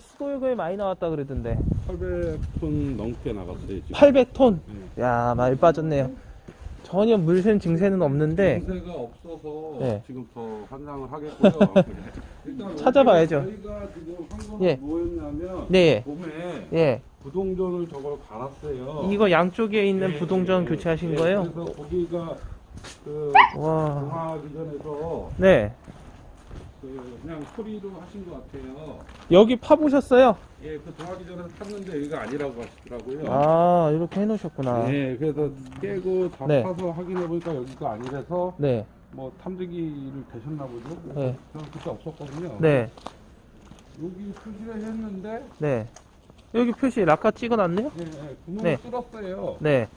수도요금이 많이 나왔다 그러던데 800톤 넘게 나갔어요 지금 800톤 네. 야 많이 빠졌네요 전혀 물샘 증세는 없는데 공세가 없어서 네. 지금 더 환장을 하겠고요 일단 찾아봐야죠. 저희가 지금 한 거는 예. 뭐였냐면 네. 봄에 예 부동전을 저걸 갈았어요 이거 양쪽에 있는 예, 부동전 예, 교체하신 예, 거예요? 그래서 거기가 그 와 동화하기 전에서 네. 그 그냥 소리로 하신 것 같아요 여기 파보셨어요? 예, 그 동화기 전에 탔는데 여기가 아니라고 하시더라고요. 아, 이렇게 해놓으셨구나. 네, 그래서 깨고 다 네. 파서 확인해 보니까 여기가 아니라서 네. 뭐 탐지기를 되셨나 보죠. 네. 저는 그때 없었거든요. 네. 여기 표시를 했는데 네. 여기 표시 락카 찍어놨네요? 예, 예, 구멍을 네. 뚫었어요. 네.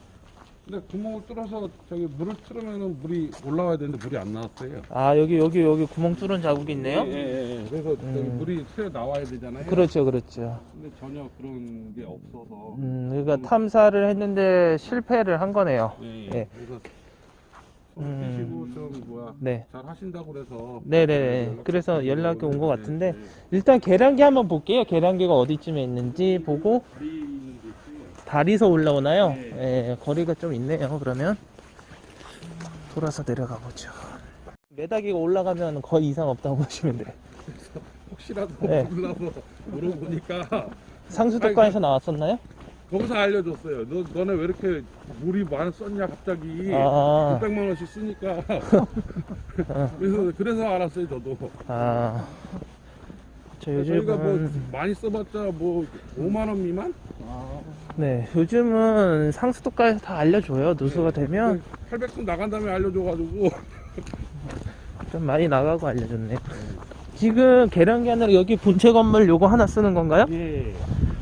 근데 구멍을 뚫어서 저기 물을 틀으면은 물이 올라와야 되는데 물이 안 나왔어요. 아, 여기, 여기, 여기 구멍 뚫은 자국이 있네요? 예, 예, 예. 그래서 저기 음. 물이 새어 나와야 되잖아요. 그렇죠, 그렇죠. 근데 전혀 그런 게 없어서. 음, 그러니까 탐사를 했는데 실패를 한 거네요. 예, 예. 예. 그래서 음. 손좀 뭐야 네. 잘 하신다고 그래서 네네네. 연락 그래서 연락이 온것 네, 같은데, 네. 일단 계량기 한번 볼게요. 계량기가 어디쯤에 있는지 보고, 다리 있는 데. 다리서 올라오나요? 네. 예, 거리가 좀 있네요, 그러면. 돌아서 내려가 보죠. 메다기가 올라가면 거의 이상 없다고 보시면 돼요. 혹시라도 네. 몰라서 물어보니까 상수도과에서 나왔었나요? 거기서 알려줬어요. 너 너네 왜 이렇게 물이 많이 썼냐 갑자기 아. 600만 원씩 쓰니까 그래서 그래서 알았어요 저도. 아, 저 저희가 뭐 요즘은 많이 써봤자 뭐 5만 원 미만? 네 요즘은 상수도가에서 다 알려줘요 누수가 되면 800톤 나간 다음에 알려줘가지고 좀 많이 나가고 알려줬네요. 지금 계량기 아니라 여기 본체 건물 요거 하나 쓰는 건가요? 예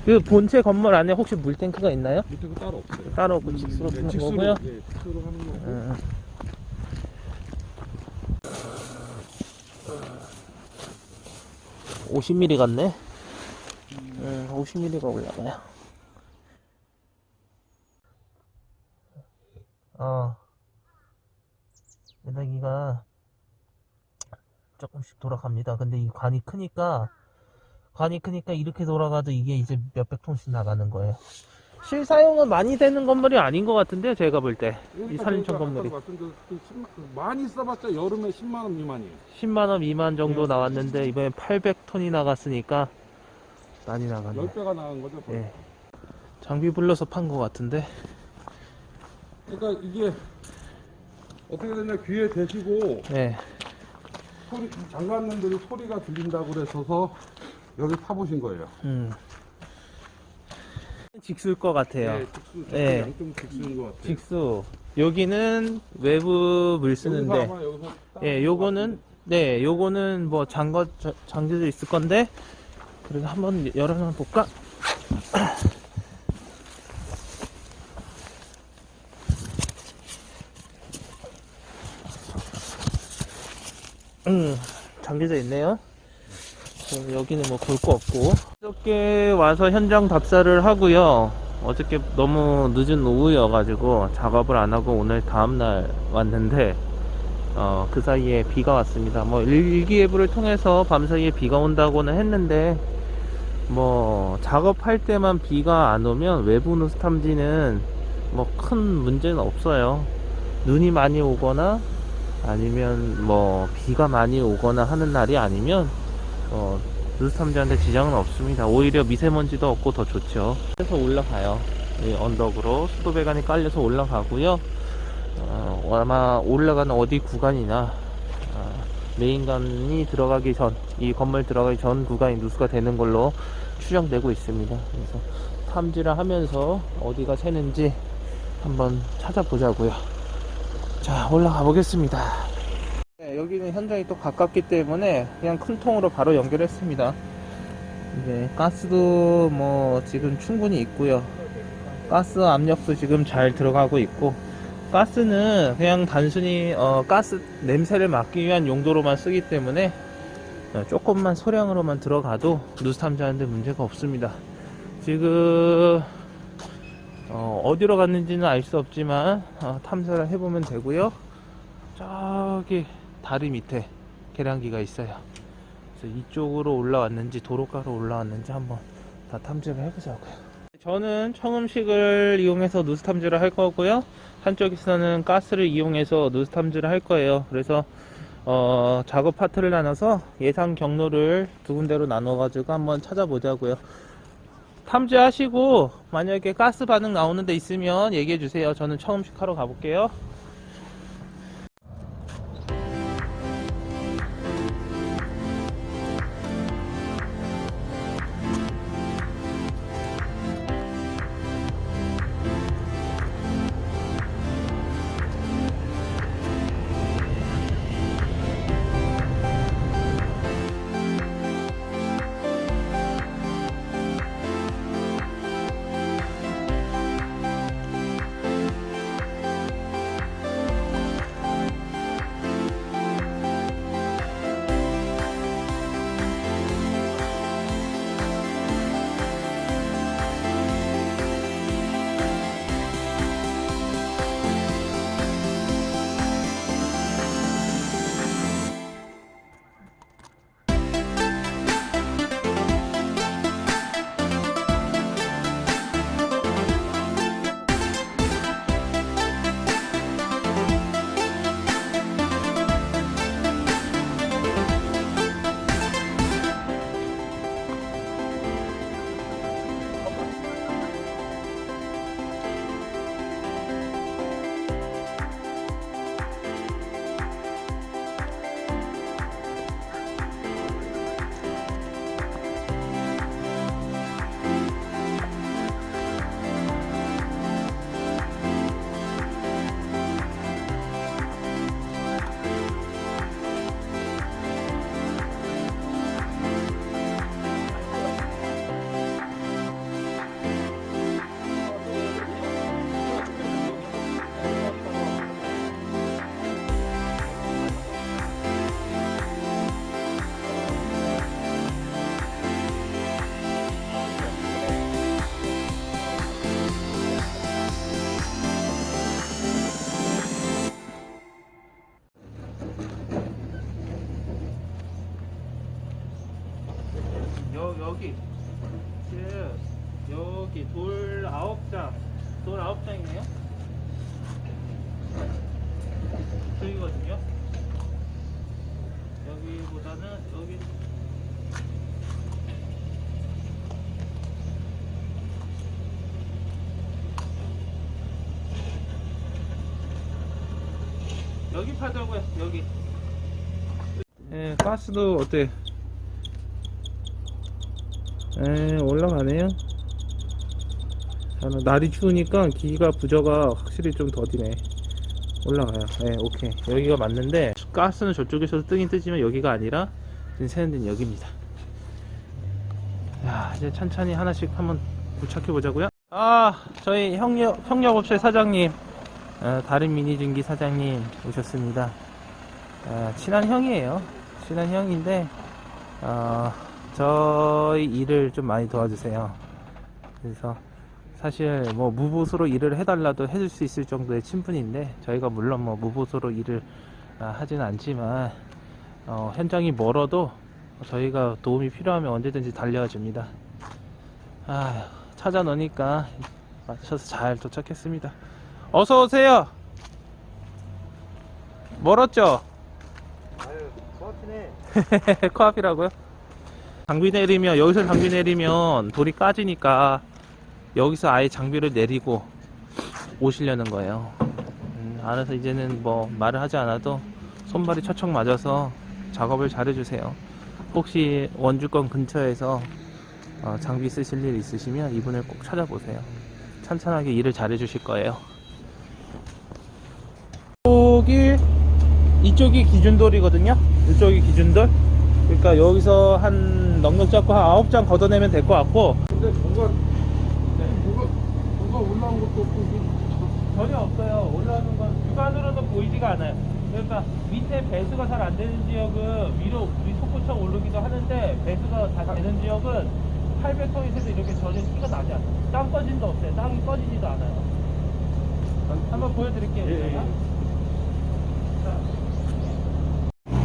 그 본체 건물 안에 혹시 물탱크가 있나요? 밑에 거 따로 없어요. 따로 없고 직수로 네, 쓰는 직수로 거고요. 예, 직수로 하는 거고. 음. 음. 50mm 같네. 음, 50mm가 올라가요. 어. 메다기가 조금씩 돌아갑니다. 근데 이 관이 크니까 관이 크니까 이렇게 돌아가도 이게 이제 몇백 톤씩 나가는 거예요. 실사용은 많이 되는 건물이 아닌 것 같은데요, 제가 볼 때. 이 그러니까 산림청 저희가 건물이. 아까도 말씀드렸- 그 10만 많이 써봤자 여름에 10만 원 미만이에요. 10만원 미만 정도 네. 나왔는데, 이번엔 800톤이 나갔으니까, 많이 나갔네. 10배가 나간 거죠. 거의. 예. 장비 불러서 판 것 같은데. 그러니까 이게 어떻게 되냐 귀에 대시고 네. 소리 장관님들이 소리가 들린다고 그래서서 여기 파보신 거예요. 음. 직수일 것 같아요. 네, 직수, 네. 양쪽 직수인 것 같아요. 직수. 여기는 외부 물 쓰는데, 아마 여기서 예, 요거는, 네, 요거는 뭐 잠궈, 저- 잠겨져 있을 건데, 그래도 한번 열어놔 볼까? 잠겨져 있네요. 여기는 뭐 볼 거 없고. 어저께 와서 현장 답사를 하고요. 어저께 너무 늦은 오후여 가지고 작업을 안 하고 오늘 다음날 왔는데, 어, 그 사이에 비가 왔습니다. 뭐 일기예보를 통해서 밤사이에 비가 온다고는 했는데, 뭐 작업할 때만 비가 안 오면 외부 누수 탐지는 뭐 큰 문제는 없어요. 눈이 많이 오거나 아니면 뭐 비가 많이 오거나 하는 날이 아니면 어, 탐지하는데 지장은 없습니다. 오히려 미세먼지도 없고 더 좋죠. 그래서 올라가요. 이 언덕으로 수도 배관이 깔려서 올라가고요. 어, 아마 올라가는 어디 구간이나 어, 메인관이 들어가기 전, 이 건물 들어가기 전 구간이 누수가 되는 걸로 추정되고 있습니다. 그래서 탐지를 하면서 어디가 새는지 한번 찾아보자고요. 자, 올라가 보겠습니다. 네, 여기는 현장이 또 가깝기 때문에 그냥 큰 통으로 바로 연결했습니다. 이제 가스도 뭐 지금 충분히 있고요. 가스 압력도 지금 잘 들어가고 있고 가스는 그냥 단순히 어, 가스 냄새를 막기 위한 용도로만 쓰기 때문에 어, 조금만 소량으로만 들어가도 누수 탐지하는데 문제가 없습니다. 지금 어, 디로 갔는지는 알 수 없지만 어, 탐사를 해보면 되고요. 저기 다리 밑에 계량기가 있어요. 그래서 이쪽으로 올라왔는지 도로가로 올라왔는지 한번 다 탐지를 해보자고요. 저는 청음식을 이용해서 누수 탐지를 할 거고요. 한쪽에서는 가스를 이용해서 누수 탐지를 할 거예요. 그래서 어, 작업 파트를 나눠서 예상 경로를 두 군데로 나눠 가지고 한번 찾아보자고요. 탐지하시고 만약에 가스 반응 나오는 데 있으면 얘기해 주세요. 저는 청음식 하러 가볼게요. 장이네요? 저기거든요. 여기보다는 여기 여기 파자고요 여기. 예 가스도 어때? 에 올라가네요 저는 날이 추우니까 기가 부저가 확실히 좀 더디네. 올라가요. 네 오케이. 여기가 맞는데 가스는 저쪽에서도 뜨긴 뜨지만 여기가 아니라 지금 새는 데는 여기입니다. 야 이제 천천히 하나씩 한번 도착해 보자고요. 아 저희 형력, 형력업체 사장님 어, 다른 미니중기 사장님 오셨습니다. 어, 친한 형이에요. 친한 형인데 어, 저희 일을 좀 많이 도와주세요. 그래서 사실 뭐 무보수로 일을 해달라도 해줄 수 있을 정도의 친분인데 저희가 물론 뭐 무보수로 일을 아, 하진 않지만 어, 현장이 멀어도 저희가 도움이 필요하면 언제든지 달려와 줍니다. 아 찾아 놓으니까 맞춰서 잘 도착했습니다. 어서 오세요. 멀었죠? 아유, 코앞이네. 코앞이라고요? 장비 내리면 여기서 장비 내리면 돌이 까지니까 여기서 아예 장비를 내리고 오시려는 거예요. 음, 알아서 이제는 뭐 말을 하지 않아도 손발이 척척 맞아서 작업을 잘 해주세요. 혹시 원주권 근처에서 어, 장비 쓰실 일 있으시면 이분을 꼭 찾아보세요. 찬찬하게 일을 잘 해주실 거예요. 이쪽이 이쪽이 기준돌이거든요. 이쪽이 기준돌. 그러니까 여기서 한 넉넉 잡고 한 9장 걷어내면 될 것 같고 근데 뭔가 뭔가 올라온 것도 없고 없어요. 올라오는 건 육안으로는 보이지가 않아요. 그러니까 밑에 배수가 잘 안 되는 지역은 위로 우리 속구청 오르기도 하는데 배수가 잘 되는 지역은 800톤에서도 이렇게 전혀 티가 나지 않아요. 땅 꺼짐도 없어요. 땅이 꺼지지도 않아요. 한번 보여드릴게요. 예, 예.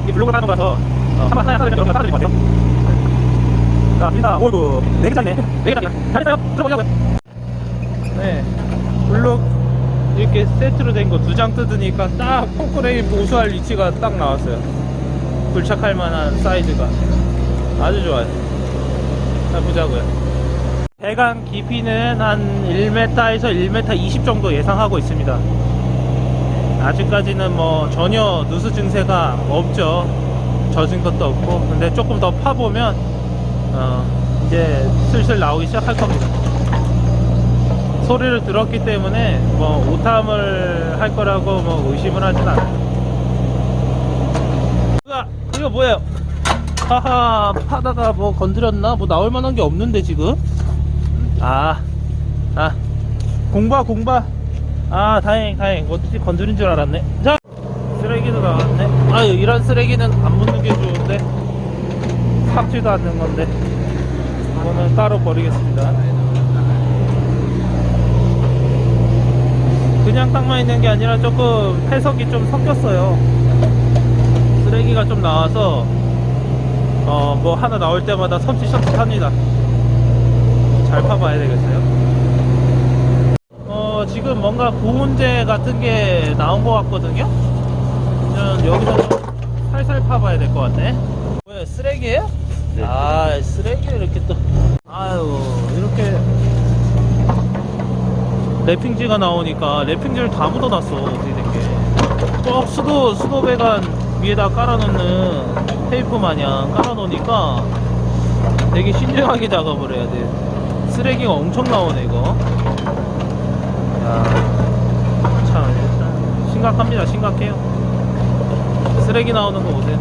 이게 블록을 하는 거 가서 어, 한번 하나 하나 따드릴 것 같아요. 자, 민다. 오이구, 네개 짰네. 네개 짰네. 잘했어요. 들어보자고요. 네, 블록 이렇게 세트로 된 거 두 장 뜯으니까 딱 포크레인 보수할 위치가 딱 나왔어요. 불착할 만한 사이즈가 아주 좋아요. 자, 보자고요. 배관 깊이는 한 1m에서 1m 20 정도 예상하고 있습니다. 아직까지는 뭐 전혀 누수 증세가 없죠. 젖은 것도 없고. 근데 조금 더 파보면, 어, 이제 슬슬 나오기 시작할 겁니다. 소리를 들었기 때문에 뭐 오탐을 할 거라고 뭐 의심을 하진 않아요. 으아, 이거 뭐예요? 하하, 파다가 뭐 건드렸나? 뭐 나올 만한 게 없는데 지금? 아, 아, 공바, 공바. 아, 다행, 다행. 어떻게 건드린 줄 알았네. 자, 쓰레기도 나왔네. 아유, 이런 쓰레기는 안 묻는 게 좋은데. 삭지도 않는 건데. 이거는 따로 버리겠습니다. 그냥 땅만 있는 게 아니라 조금 해석이 좀 섞였어요. 쓰레기가 좀 나와서, 어, 뭐 하나 나올 때마다 섬찟섬찟합니다. 잘 파봐야 되겠어요. 어, 지금 뭔가 고온재 같은 게 나온 것 같거든요? 그냥 여기서 좀 살살 파봐야 될 것 같네. 뭐야, 쓰레기예요? 네. 아, 쓰레기를 이렇게 또. 아유, 이렇게. 랩핑지가 나오니까 랩핑지를 다 묻어놨어, 어떻게. 꼭 수도, 수도 배관 위에다 깔아놓는 테이프 마냥 깔아놓으니까 되게 신중하게 작업을 해야 돼. 쓰레기가 엄청 나오네, 이거. 야, 참, 일단 심각합니다. 심각해요. 쓰레기 나오는 거 보세요.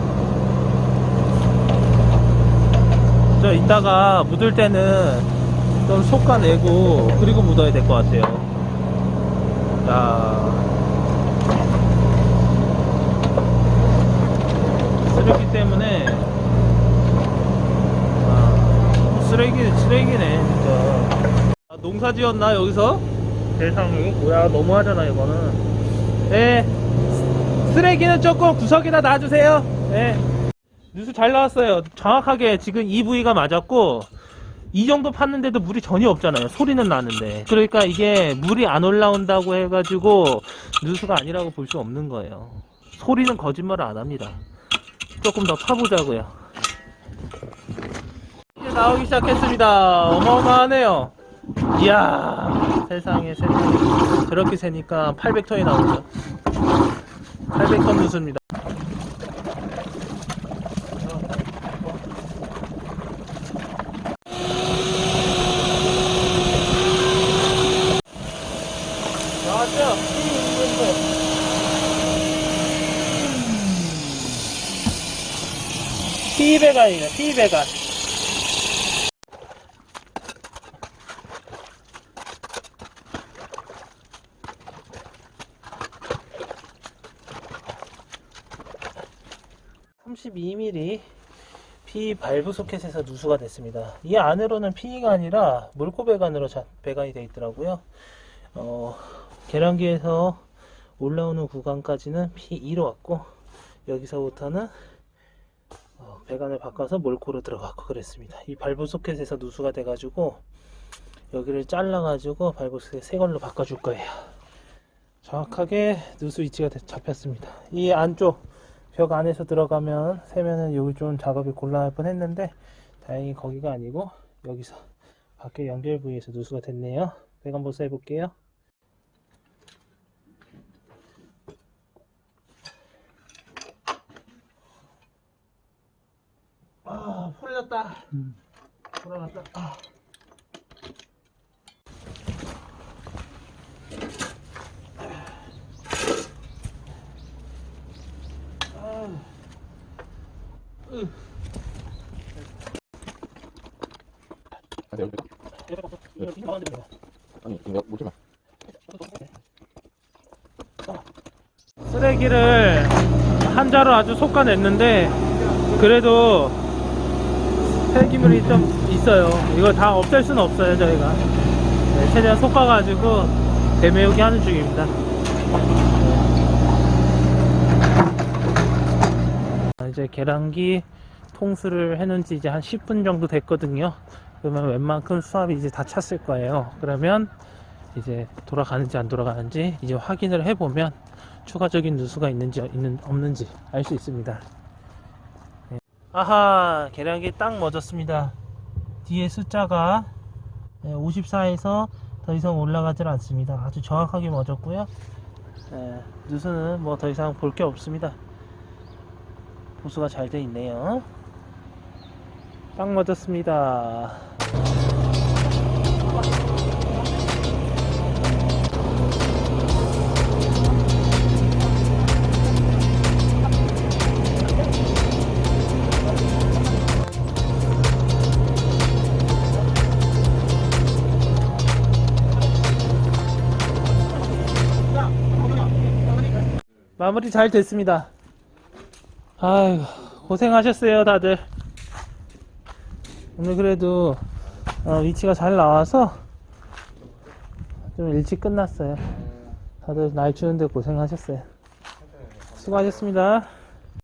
저 이따가 묻을 때는 좀 솎아내고 그리고 묻어야 될 것 같아요. 자, 쓰레기 때문에. 아, 쓰레기 쓰레기네 진짜. 아, 농사 지었나 여기서? 세상에 뭐야? 너무하잖아 이거는. 네 쓰레기는 조금 구석에다 놔주세요. 네 뉴스 잘 나왔어요. 정확하게 지금 이 부위가 맞았고 이 정도 팠는데도 물이 전혀 없잖아요. 소리는 나는데. 그러니까 이게 물이 안 올라온다고 해가지고 뉴스가 아니라고 볼 수 없는 거예요. 소리는 거짓말을 안 합니다. 조금 더 파보자고요. 이제 나오기 시작했습니다. 어마어마하네요. 이야 세상에 세상에. 저렇게 세니까 800톤이 나오죠. 800톤 누수입니다 나왔죠? 피배관이네 피배관 (32mm) P 발브 소켓에서 누수가 됐습니다. 이 안으로는 P가 아니라 물고 배관으로 자- 배관이 되어 있더라고요. 어, 계량기에서 올라오는 구간까지는 P2로 왔고 여기서부터는 어, 배관을 바꿔서 몰코로 들어갔고 그랬습니다. 이 발브 소켓에서 누수가 돼 가지고 여기를 잘라 가지고 발브 소켓 새 걸로 바꿔 줄 거예요. 정확하게 누수 위치가 돼- 잡혔습니다. 이 안쪽 벽 안에서 들어가면 세면은 여기 좀 작업이 곤란할 뻔 했는데 다행히 거기가 아니고 여기서 밖에 연결 부위에서 누수가 됐네요. 배관 보수 해볼게요. 아, 풀렸다. 풀어놨다. 아. 아. 여기. 아니 이거 물지 마. 쓰레기를 한자로 아주 솎아냈는데 그래도 폐기물이 좀 있어요. 이거 다 없앨 수는 없어요 저희가. 네, 최대한 솎아가지고 대매우기 하는 중입니다. 아, 이제 계량기 통수를 해놓은 지 이제 한 10분 정도 됐거든요. 그러면 웬만큼 수압이 이제 다 찼을 거예요. 그러면 이제 돌아가는지 안 돌아가는지 이제 확인을 해보면 추가적인 누수가 있는지 있는, 없는지 알 수 있습니다. 네. 아하, 계량기 딱 멎었습니다. 뒤에 숫자가 54에서 더 이상 올라가질 않습니다. 아주 정확하게 멎었고요. 네, 누수는 뭐 더 이상 볼 게 없습니다. 보수가 잘 돼 있네요. 딱 맞았습니다. 마무리 잘 됐습니다. 아유, 고생하셨어요, 다들. 오늘 그래도 어, 위치가 잘 나와서 좀 일찍 끝났어요. 다들 날 추운데 고생하셨어요. 수고하셨습니다.